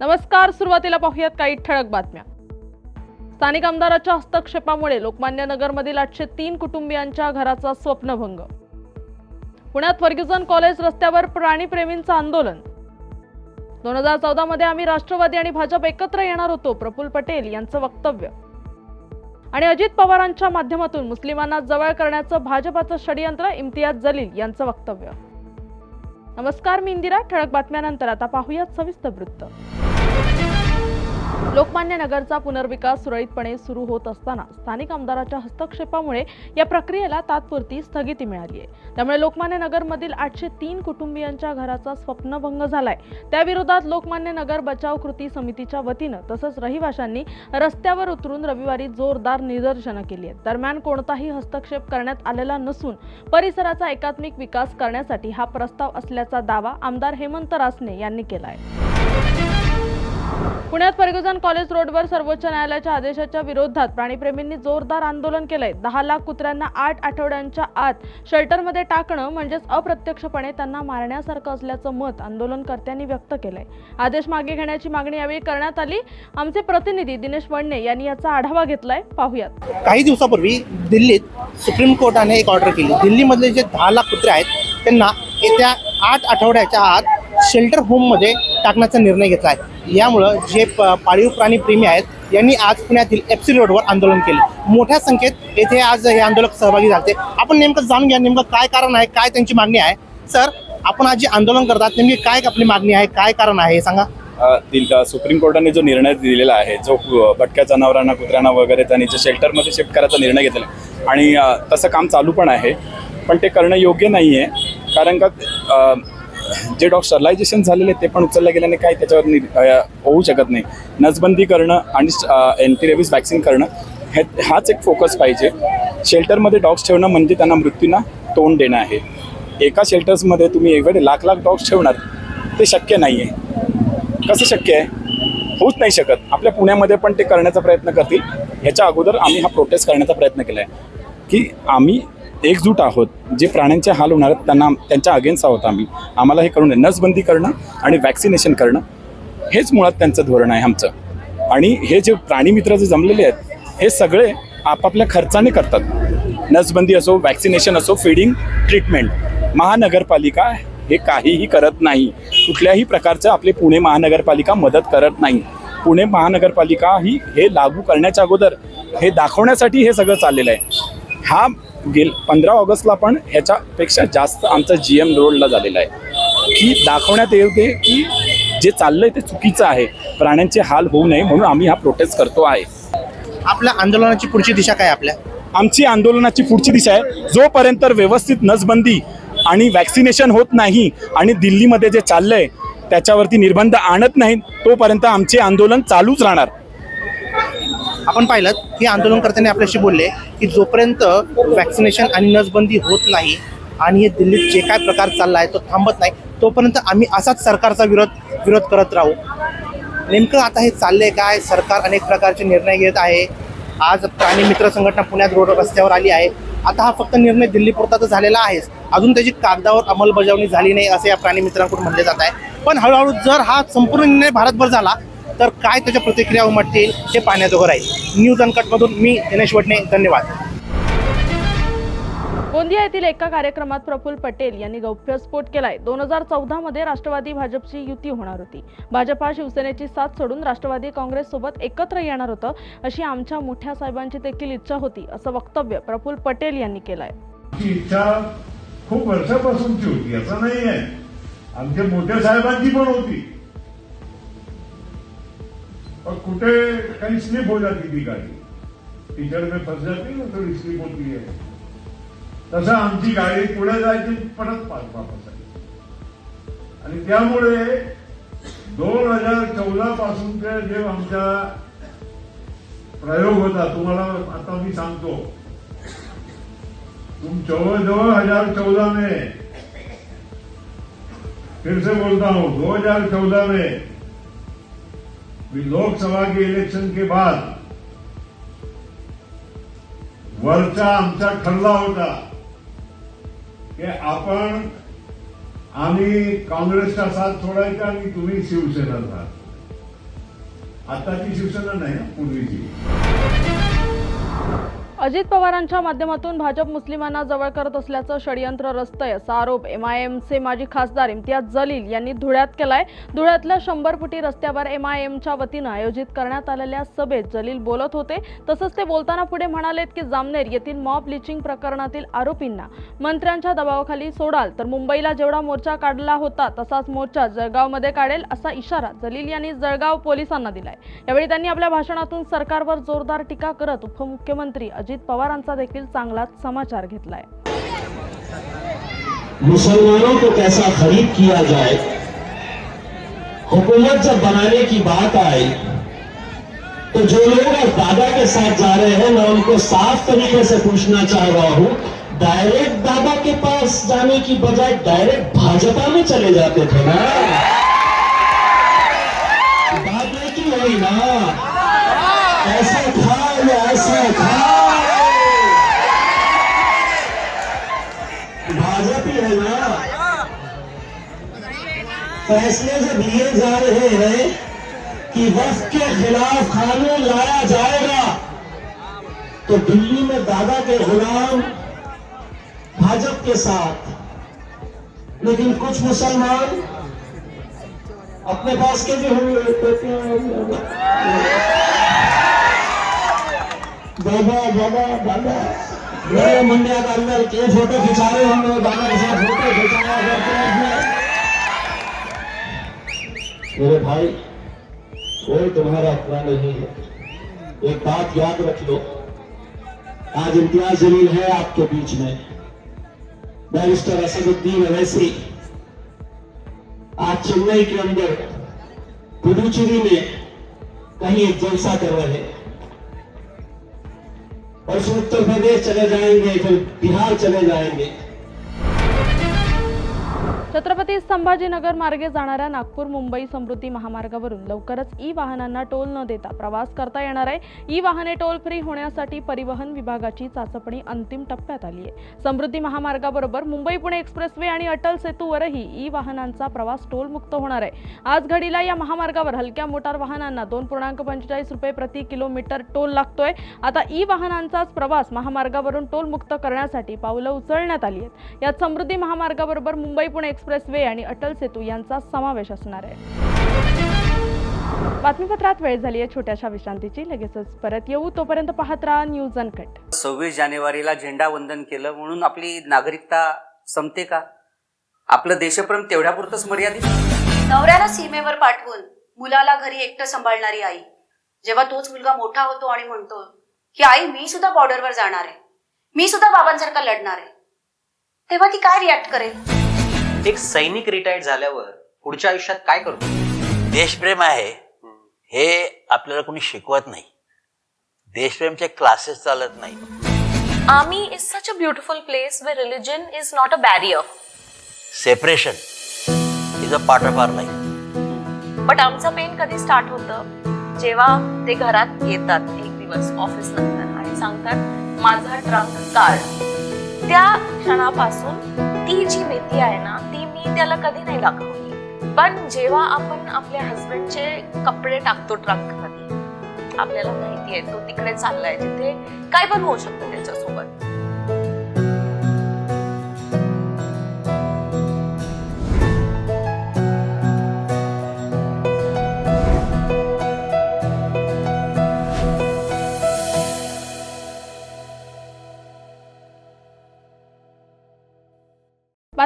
नमस्कार सुरुवातीला पाहूयात काही ठळक बातम्या. स्थानिक आमदाराच्या हस्तक्षेपामुळे लोकमान्य नगरमधील आठशे तीन कुटुंबियांच्या घराचा स्वप्नभंग. पुण्यात फर्ग्युसन कॉलेज रस्त्यावर प्राणीप्रेमींचं आंदोलन. दोन हजार चौदा मध्ये आम्ही राष्ट्रवादी आणि भाजप एकत्र येणार होतो प्रफुल्ल पटेल यांचं वक्तव्य. आणि अजित पवारांच्या माध्यमातून मुस्लिमांना जवळ करण्याचं भाजपाचं षडयंत्र इम्तियाज जलील यांचं वक्तव्य. नमस्कार मी इंदिरा. ठळक बातम्यानंतर आता पाहूयात सविस्तर वृत्त. लोकमान्य नगरचा पुनर्विकास सुरळीतपणे सुरू होत असताना स्थानिक आमदाराच्या हस्तक्षेपामुळे या प्रक्रियेला तात्पुरती स्थगिती मिळाली आहे. त्यामुळे लोकमान्य नगरमधील आठशे तीन कुटुंबियांच्या घराचा स्वप्नभंग झालाय. त्याविरोधात लोकमान्य नगर बचाव कृती समितीच्या वतीनं तसंच रहिवाशांनी रस्त्यावर उतरून रविवारी जोरदार निदर्शनं केली आहेत. दरम्यान कोणताही हस्तक्षेप करण्यात आलेला नसून परिसराचा एकात्मिक विकास करण्यासाठी हा प्रस्ताव असल्याचा दावा आमदार हेमंत रासने यांनी केला आहे पुण्यात फर्ग्युसन कॉलेज रोडवर सर्वोच्च न्यायालयाच्या आदेशाच्या विरोधात प्राणीप्रेमींनी जोरदार आंदोलन केलंय. दहा लाख कुत्र्यांना आठ आठवड्यांच्या आत शेल्टरमध्ये टाकणं म्हणजेच अप्रत्यक्षपणे त्यांना मारण्यासारखं असल्याचं मत आंदोलनकर्त्यांनी व्यक्त केलंय. आदेश मागे घेण्याची मागणी यावेळी करण्यात आली. आमचे प्रतिनिधी दिनेश वडणे यांनी याचा आढावा घेतलाय. पाहूयात. काही दिवसापूर्वी दिल्लीत सुप्रीम कोर्टाने एक ऑर्डर केली. दिल्लीमधले जे दहा लाख कुत्रे आहेत त्यांना येत्या आठ आठवड्याच्या आत शेल्टर होममध्ये टाकण्याचा निर्णय घेतला आहे. यामुळं जे प पाळीव प्राणी प्रेमी आहेत यांनी आज पुण्यातील एफ रोडवर आंदोलन केले. मोठ्या संख्येत येथे आज हे आंदोलक सहभागी झाले. आपण नेमकं जाणून घ्या नेमकं काय कारण आहे काय त्यांची मागणी आहे. सर आपण आज जे आंदोलन करतात नेमकी काय आपली मागणी आहे काय कारण आहे हे सांगा. सुप्रीम कोर्टाने जो निर्णय दिलेला आहे जो भटक्या जनावरांना कुत्र्यांना वगैरे त्यांनी जे शेल्टरमध्ये शिफ्ट करायचा निर्णय घेतला आहे. आणि तसं काम चालू पण आहे पण ते करणं योग्य नाही आहे कारण का जे डॉग स्टरलायझेशन झालेले ते पण उचलल्या गेल्याने काही त्याच्यावर नि होऊ शकत नाही. नसबंदी करणं आणि अँटी रेबिस वॅक्सिन करणं हे हाच एक फोकस पाहिजे. शेल्टरमध्ये डॉग्स ठेवणं म्हणजे त्यांना मृत्यूंना तोंड देणं आहे. एका शेल्टर्समध्ये तुम्ही एवढे लाख लाख डॉग्स ठेवणार ते शक्य नाही आहे कसं शक्य आहे? होऊच नाही शकत. आपल्या पुण्यामध्ये पण ते करण्याचा प्रयत्न करतील. ह्याच्या अगोदर आम्ही हा प्रोटेस्ट करण्याचा प्रयत्न केला आहे की आम्ही एकजूट आहोत जे प्राण्यांचे हाल होणार आहेत त्यांना त्यांच्या अगेन्स्ट आहोत आम्ही. आम्हाला हे करून नसबंदी करणं आणि वॅक्सिनेशन करणं हेच मुळात त्यांचं धोरण आहे आमचं. आणि हे जे प्राणीमित्र जे जमलेले आहेत हे सगळे आपापल्या खर्चाने करतात. नसबंदी असो वॅक्सिनेशन असो फिडिंग ट्रीटमेंट महानगरपालिका हे काहीही करत नाही. कुठल्याही प्रकारचं आपले पुणे महानगरपालिका मदत करत नाही. पुणे महानगरपालिका ही हे लागू करण्याच्या अगोदर हे दाखवण्यासाठी हे सगळं चाललेलं आहे. हा गेल पंधरा ऑगस्टला पण ह्याच्यापेक्षा जास्त आमचा जी एम रोडला झालेला आहे. की दाखवण्यात येते की जे चाललंय ते चुकीचं आहे. प्राण्यांचे हाल होऊ नये म्हणून आम्ही हा प्रोटेस्ट करतो आहे. आपल्या आंदोलनाची पुढची दिशा काय आपल्या? आमची आंदोलनाची पुढची दिशा आहे. जोपर्यंत व्यवस्थित नसबंदी आणि वॅक्सिनेशन होत नाही आणि दिल्लीमध्ये जे चाललंय त्याच्यावरती निर्बंध आणत नाहीत तोपर्यंत आमचे आंदोलन चालूच राहणार. आपण पाहिलं की आंदोलनकर्त्यांनी आपल्याशी बोलले की जोपर्यंत वॅक्सिनेशन आणि नसबंदी होत नाही आणि हे दिल्लीत जे काय प्रकार चालला आहे तो थांबत नाही तोपर्यंत आम्ही असाच सरकारचा विरोध विरोध करत राहू. नेमकं आता हे चाललंय काय? सरकार अनेक प्रकारचे निर्णय घेत आहे. आज प्राणी मित्र संघटना पुण्यात रोड रस्त्यावर आली आहे. आता हा फक्त निर्णय दिल्लीपुरता तर झालेला आहेच अजून त्याची कागदावर अंमलबजावणी झाली नाही असे या प्राणी मित्रांकडून म्हणले जात आहे. पण हळूहळू जर हा संपूर्ण निर्णय भारतभर झाला तर काय त्याच्या प्रतिक्रिया उमटतील हे पाहण्याजोगं राहील. न्यूज अनकटमधून मी दिनेश वडणे धन्यवाद. गोंदिया येथील एका कार्यक्रमात प्रफुल्ल पटेल यांनी गौप्यस्फोट केलाय. दोन हजार चौदा मध्ये राष्ट्रवादी भाजपची युती होणार होती. भाजप हा शिवसेनेची साथ सोडून राष्ट्रवादी काँग्रेस सोबत एकत्र येणार होतं अशी आमच्या मोठ्या साहेबांची देखील इच्छा होती असं वक्तव्य प्रफुल्ल पटेल यांनी केलंय. इच्छा खूप वर्षापासूनची होती असं नाही आहे आमच्या मोठ्या साहेबांची पण होती. और कुठे काही स्लिप हो जाती ती गाडी. टीचर में फस जाती ना थोडी स्लिप होती आहे. तसं आमची गाडी पुढे जायची परत पाच वापस आली. आणि त्यामुळे दोन हजार चौदा पासून जे आमचा प्रयोग होता तुम्हाला आता मी सांगतो. तुम जवळ हजार चौदह में फिर से बोलता हूं दो हजार चौदह में लोकसभा के इलेक्शन के बाद वरचा आमचा ठरला होता की आपण आम्ही काँग्रेसचा साथ सोडायचा आणि तुम्ही शिवसेना साथ आताची शिवसेना नाही पूर्वीची. अजित पवारांच्या माध्यमातून भाजप मुस्लिमांना जवळ करत असल्याचं षडयंत्र रचतंय असा आरोप एम आय एमचे माजी खासदार इम्तियाज जलील यांनी धुळ्यात केलाय. धुळ्यातल्या शंभर फुटी रस्त्यावर एम आय एमच्या वतीनं आयोजित करण्यात आलेल्या सभेत जलील बोलत होते. तसंच ते बोलताना पुढे म्हणालेत की जामनेर येथील मॉब लिचिंग प्रकरणातील आरोपींना मंत्र्यांच्या दबावाखाली सोडाल तर मुंबईला जेवढा मोर्चा काढला होता तसाच मोर्चा जळगावमध्ये काढेल असा इशारा जलील यांनी जळगाव पोलिसांना दिलाय. यावेळी त्यांनी आपल्या भाषणातून सरकारवर जोरदार टीका करत उपमुख्यमंत्री अजित अजित पवारांचा देखील चांगलाच समाचार घेतलाय. मुसलमानों को कैसा खरीद किया जाए? हुकूमत जब बनाने की बात आए तो जो लोग अब दादा के साथ जा रहे हैं मैं उनको साफ तरीके से पूछना चाह रहा हूं डायरेक्ट दादा के पास जाने की बजाय डायरेक्ट भाजपा में चले जाते थे ना? बात नहीं की हुई ना। ऐसा था या ऐसा था? फैसले जब लिए जा रहे हैं कि वफ के खिलाफ कानून लाया जाएगा। तो दिल्ली में दादा के गुलाम भाजपा के साथ। लेकिन कुछ मुसलमान अपने पास के भी होंगे। बाबा बाबा दादा मेरे मंडिया का अंदर के फ़ोटो खिंचा रहे होंगे दादा के साथ फ़ोटो खिंचाया करते हैं। मेरे भाई, कोई तुम्हारा अपना नहीं है। एक बात याद रख लो। आज इम्तियाज़ जलील है आपके बीच में। बैरिस्टर असदुद्दीन अवैसी, आज चेन्नई के अंदर पुडुचेरी में कहीं एक जलसा कर रहे और उत्तर प्रदेश चले जाएँगे, फिर बिहार चले जाएँगे। छत्रपती संभाजीनगर मार्गे जाणाऱ्या नागपूर मुंबई समृद्धी महामार्गावरून लवकरच ई वाहनांना टोल न देता प्रवास करता येणार आहे. ई वाहने टोल फ्री होण्यासाठी परिवहन विभागाची चाचपणी अंतिम टप्प्यात आली आहे. समृद्धी महामार्गाबरोबर मुंबई पुणे एक्सप्रेसवे आणि अटल सेतूवरही ई वाहनांचा प्रवास टोलमुक्त होणार आहे. आज घडीला या महामार्गावर हलक्या मोटार वाहनांना दोन पूर्णांक पंचेचाळीस रुपये प्रति किलोमीटर टोल लागतोय. आता ई वाहनांचाच प्रवास महामार्गावरून टोलमुक्त करण्यासाठी पावलं उचलण्यात आली आहेत. यात समृद्धी महामार्गाबरोबर मुंबई पुणे एक्सप्रेसवे आणि अटल सेतू यांचा समावेश असणार आहे. बातमीपत्रात वेळ झाली आहे छोट्याशा विश्रांतीची. लगेचच परत येऊ. तोपर्यंत पाहत राहा न्यूज अनकट. सव्वीस जानेवारीला झेंडा वंदन केलं. म्हणून आपली नागरिकता संपते का? आपलं देशप्रेम तेवढ्यापुरतंच मर्यादित? नवऱ्याला सीमेवर पाठवून मुलाला घरी एकटं सांभाळणारी आई. जेव्हा तोच मुलगा मोठा होतो आणि म्हणतो की आई मी सुद्धा बॉर्डरवर जाणार आहे. मी सुद्धा बाबांसारखा लढणार आहे. तेव्हा ती काय रिॲक्ट करेल? एक सैनिक रिटायर्ड झाल्यावर पुढच्या आयुष्यात काय करतो? देशप्रेम आहे. हे आपल्याला कोणी शिकवत नाही. देशप्रेमचे क्लासेस चालत नाही. Army is such a beautiful place where religion is not a barrier. Separation is a part of our life but आमचं पेन कधी स्टार्ट होतं? जेव्हा ते घरात येतात एक दिवस ऑफिस नंतर आणि सांगतात माझा ट्रंक काढ. त्या क्षणापासून ती जी भीती आहे ना ती मी त्याला कधी नाही दाखवली. पण जेव्हा आपण आपल्या हस्बंडचे कपडे टाकतो ट्रकमध्ये आपल्याला माहिती आहे तो तिकडे चाललाय जिथे काय पण होऊ शकतं त्याच्यासोबत.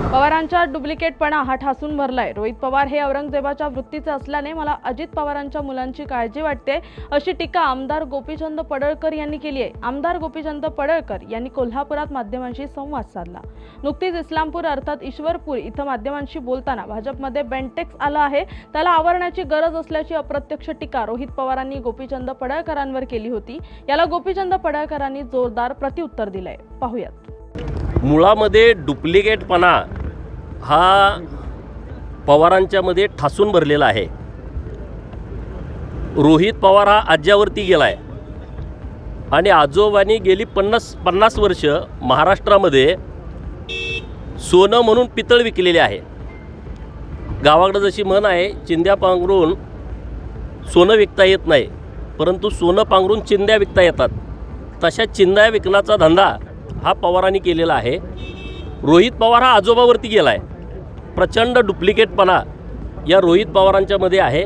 पवारांच्या डुप्लिकेटपणा हा ठासून भरलाय. रोहित पवार हे औरंगजेबाच्या वृत्तीचे असल्याने मला अजित पवारांच्या मुलांची काळजी वाटते अशी टीका आमदार गोपीचंद पडळकर यांनी केली आहे. आमदार गोपीचंद पडळकर यांनी कोल्हापुरात माध्यमांशी संवाद साधला. नुकतीच इस्लामपूर अर्थात ईश्वरपूर इथं माध्यमांशी बोलताना भाजपमध्ये बेंटेक्स आलं आहे. त्याला आवरण्याची गरज असल्याची अप्रत्यक्ष टीका रोहित पवारांनी गोपीचंद पडळकरांवर केली होती. याला गोपीचंद पडळकरांनी जोरदार प्रत्युत्तर दिलंय. पाहूयात. मुळामध्ये डुप्लिकेटपणा हा पवारांच्यामध्ये ठासून भरलेला आहे. रोहित पवार हा आज्यावरती गेला आहे आणि आजोबांनी गेली पन्नास पन्नास वर्ष महाराष्ट्रामध्ये सोनं म्हणून पितळ विकलेले आहे. गावाकडं जशी म्हण आहे चिंध्या पांघरून सोनं विकता येत नाही परंतु सोनं पांघरून चिंध्या विकता येतात. तशा चिंध्या विकण्याचा धंदा हा पवारांनी केलेला आहे. रोहित पवार हा आजोबावरती गेला आहे प्रचंड डुप्लिकेटपणा या रोहित पवारांच्यामध्ये आहे.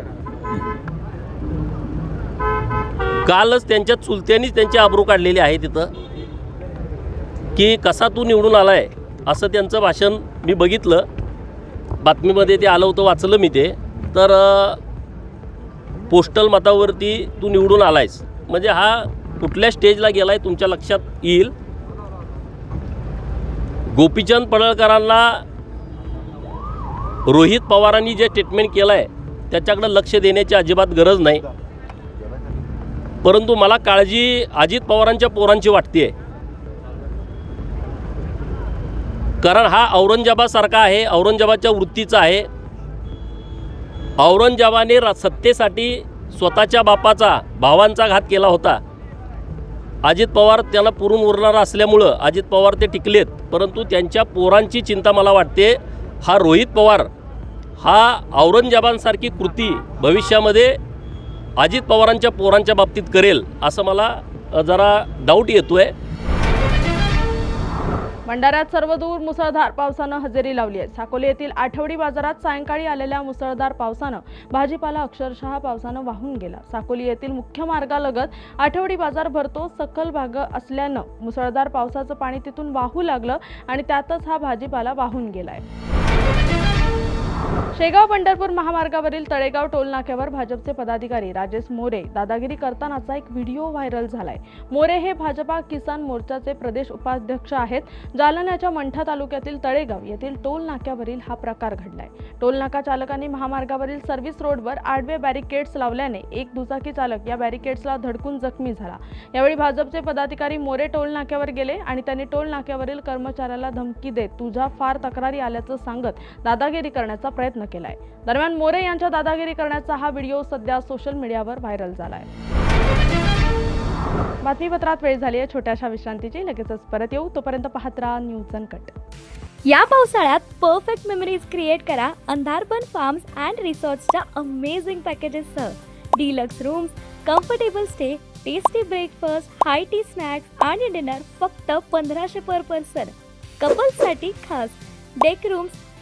कालच त्यांच्या चुलत्यांनीच त्यांची आबरू काढलेली आहे तिथं. की कसा तू निवडून आलाय असं त्यांचं भाषण मी बघितलं. बातमीमध्ये ते आलं होतं वाचलं मी ते. तर पोस्टल मतावरती तू निवडून आलायस. म्हणजे हा कुठल्या स्टेजला गेला आहे तुमच्या लक्षात येईल. गोपीचंद पडळकरांना रोहित पवारांनी जे स्टेटमेंट केलं आहे त्याच्याकडं लक्ष देण्याची अजिबात गरज नाही. परंतु मला काळजी अजित पवारांच्या पोरांची वाटते कारण हा औरंगजेबासारखा आहे औरंगजेबाच्या वृत्तीचा आहे. औरंगजेबाने रा सत्तेसाठी स्वतःच्या बापाचा भावांचा घात केला होता. अजित पवार त्याला पुरून उरणारा असल्यामुळं अजित पवार ते टिकलेत. परंतु त्यांच्या पोरांची चिंता मला वाटते हा रोहित पवार हा औरंगजेबांसारखी कृती भविष्यामध्ये अजित पवारांच्या पोरांच्या बाबतीत करेल असं मला जरा डाऊट येतो आहे भंडाऱ्यात सर्वदूर मुसळधार पावसानं हजेरी लावली आहे. साकोली येथील आठवडी बाजारात सायंकाळी आलेल्या मुसळधार पावसानं भाजीपाला अक्षरशः पावसानं वाहून गेला. साकोली येथील मुख्य मार्गालगत आठवडी बाजार भरतो सखल भाग असल्यानं मुसळधार पावसाचं पाणी तिथून वाहू लागलं आणि त्यातच हा भाजीपाला वाहून गेलाय. शेगाव पंढरपूर महामार्गावरील तळेगाव टोल नाक्यावर भाजपचे पदाधिकारी राजेश मोरे दादागिरी करतानाचा एक व्हिडिओ व्हायरल झालाय. मोरे हे भाजपा किसान मोर्चाचे प्रदेश उपाध्यक्ष आहेत. जालन्याच्या मंठा तालुक्यातील तळेगाव येथील टोल नाक्यावरील हा प्रकार घडलाय. टोल नाका चालकांनी महामार्गावरील सर्व्हिस रोडवर आडवे बॅरिकेड्स लावल्याने एक दुचाकी चालक या बॅरिकेड्सला धडकून जखमी झाला. यावेळी भाजपचे पदाधिकारी मोरे टोल नाक्यावर गेले आणि त्यांनी टोल नाक्यावरील कर्मचाऱ्याला धमकी देत तुझा फार तक्रारी आल्याचं सांगत दादागिरी करण्याचा प्रयत्न केलाय. दरम्यान मोरे यांच्या दादागिरी करण्याचा हा व्हिडिओ सध्या सोशल मीडियावर व्हायरल झालाय. बातमीपत्रात वेळ झाली आहे छोट्याशा विश्रांतीची. लगेचच परत येऊ. तोपर्यंत पाहत राहा न्यूज अनकट या पावसाळ्यात परफेक्ट मेमरीज क्रिएट करा अंधारपण फार्म्स अँड रिसॉर्ट्सच्या amazing पॅकेजेससह deluxe rooms comfortable stay tasty breakfast high tea snacks आणि डिनर फक्त पंधराशे पर पर्सन कपल्ससाठी खास. डेक रूम्स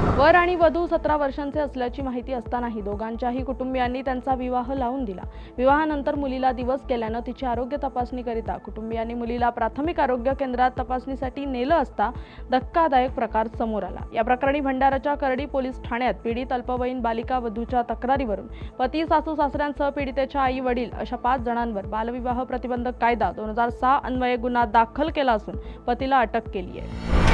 वर आणि वधू सतरा वर्षांचे असल्याची माहिती असतानाही दोघांच्याही कुटुंबियांनी त्यांचा विवाह लावून दिला. विवाहानंतर मुलीला दिवस केल्यानं तिची आरोग्य तपासणीकरिता कुटुंबियांनी मुलीला प्राथमिक आरोग्य केंद्रात तपासणीसाठी नेलं असता धक्कादायक प्रकार समोर आला. या प्रकरणी भंडाराच्या करडी पोलीस ठाण्यात पीडित अल्पवयीन बालिका वधूच्या तक्रारीवरून पती सासू सासऱ्यांसह पीडितेच्या आई वडील अशा पाच जणांवर बालविवाह प्रतिबंधक कायदा दोन हजार सहा अन्वये गुन्हा दाखल केला असून पतीला अटक केली आहे.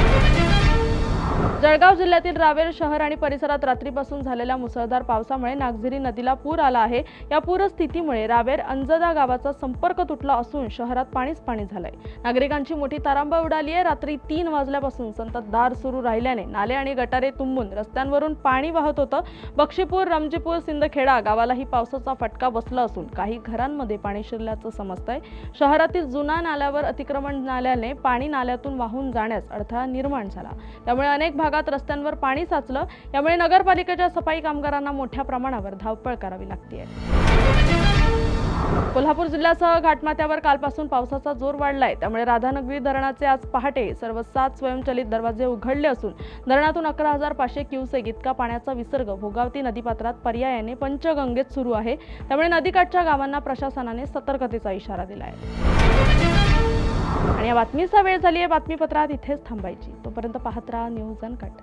जळगाव जिल्ह्यातील रावेर शहर आणि परिसरात रात्रीपासून झालेल्या मुसळधार पावसामुळे नागझिरी नदीला पूर आला आहे. या पूरस्थितीमुळे रावेर अंजदा गावाचा संपर्क तुटला असून शहरात पाणीच पाणी झालंय. नागरिकांची मोठी तारांबळ उडाली आहे. रात्री तीन वाजल्यापासून संततधार सुरू राहिल्याने नाले आणि गटारे तुंबून रस्त्यांवरून पाणी वाहत होतं. बक्षीपूर रमजीपूर सिंदखेडा गावालाही पावसाचा फटका बसला असून काही घरांमध्ये पाणी शिरल्याचं समजतंय. शहरातील जुना नाल्यावर अतिक्रमण झाल्याने पाणी नाल्यातून वाहून जाण्यास अडथळा निर्माण झाला. त्यामुळे अनेक भागात रस्त्यांवर पाणी साचलं. यामुळे नगरपालिकेच्या सफाई कामगारांना मोठ्या प्रमाणावर धावपळ करावी लागते कोल्हापूर जिल्ह्यासह घाटमाथ्यावर कालपासून पावसाचा जोर वाढलाय. त्यामुळे राधानगरी धरणाचे आज पहाटे सर्व सात स्वयंचलित दरवाजे उघडले असून धरणातून अकरा हजार पाचशे क्युसेक इतका पाण्याचा विसर्ग भोगावती नदीपात्रात पर्यायाने पंचगंगेत सुरू आहे. त्यामुळे नदीकाठच्या गावांना प्रशासनाने सतर्कतेचा इशारा दिला आहे आणि या बातमीचा वेळ झाली आहे बातमीपत्रात इथेच थांबायची. तोपर्यंत पाहत राहा न्यूज अनकट